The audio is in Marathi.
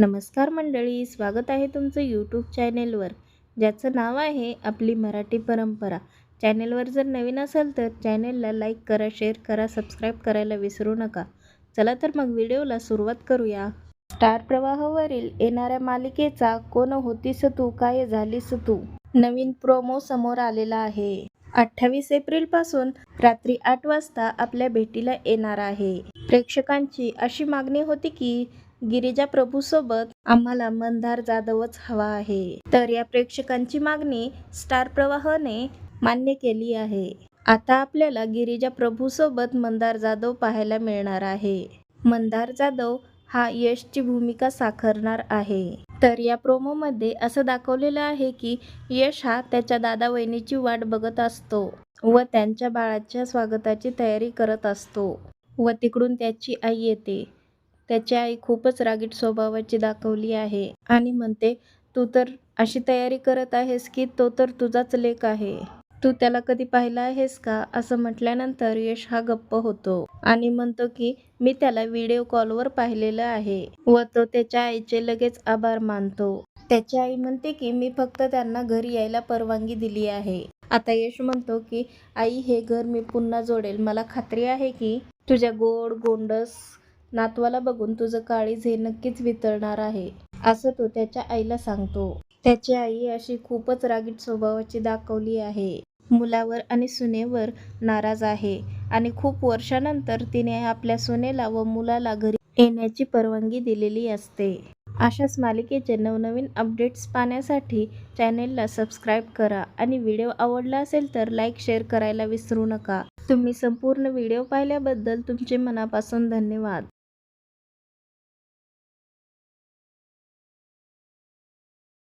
नमस्कार मंडळी स्वागत आहे तुमचं यूट्यूब चॅनेलवर ज्याचं नाव आहे आपली मराठी परंपरा. चॅनेलवर जर नवीन असाल तर चॅनेलला लाईक करा शेअर करा सबस्क्राईब करायला विसरू नका. चला तर मग व्हिडिओला सुरुवात करूया. स्टार प्रवाहावरील येणाऱ्या मालिकेचा कोण होतीस तू काय झालीस तू? नवीन प्रोमो समोर आलेला आहे. अठ्ठावीस एप्रिलपासून रात्री आठ वाजता आपल्या भेटीला येणार आहे. प्रेक्षकांची अशी मागणी होती की गिरिजा प्रभूसोबत आम्हाला मंदार जाधवच हवा आहे. तर या प्रेक्षकांची मागणी स्टार प्रवाहने मान्य केली आहे. आता आपल्याला गिरिजा प्रभूसोबत मंदार जाधव पाहायला मिळणार आहे. मंदार जाधव हा यशची भूमिका साकारणार आहे. तर या प्रोमोमध्ये असं दाखवलेलं आहे की यश हा त्याच्या दादा वहिनीची वाट बघत असतो व त्यांच्या बाळाच्या स्वागताची तयारी करत असतो व तिकडून त्याची आई येते. त्याची आई खूपच रागीट स्वभावाची दाखवली आहे. आणि म्हणते तू तर अशी तयारी करत आहेस की तो तर तुझाच लेख आहे. तू त्याला कधी पाहिला आहेस का? असं म्हटल्यानंतर यश हा गप्प होतो. आणि म्हणतो की मी त्याला व्हिडिओ कॉलवर पाहिलेलं आहे व तो त्याच्या आईचे लगेच आभार मानतो. त्याची आई म्हणते की मी फक्त त्यांना घरी यायला परवानगी दिली आहे. आता यश म्हणतो की आई हे घर मी पुन्हा जोडेल. मला खात्री आहे की तुझ्या गोड गोंडस नातवाला बघून तुझं काळीज हे नक्कीच वितळणार आहे असं तो त्याच्या आईला सांगतो. त्याची आई अशी खूपच रागीट स्वभावाची दाखवली आहे. मुलावर आणि सुनेवर नाराज आहे आणि खूप वर्षानंतर तिने आपल्या सुनेला व मुलाला घरी येण्याची परवानगी दिलेली असते. अशाच मालिकेचे नवनवीन अपडेट्स पाहण्यासाठी चॅनेलला सबस्क्राईब करा आणि व्हिडिओ आवडला असेल तर लाईक शेअर करायला विसरू नका. तुम्ही संपूर्ण व्हिडिओ पाहिल्याबद्दल तुमचे मनापासून धन्यवाद.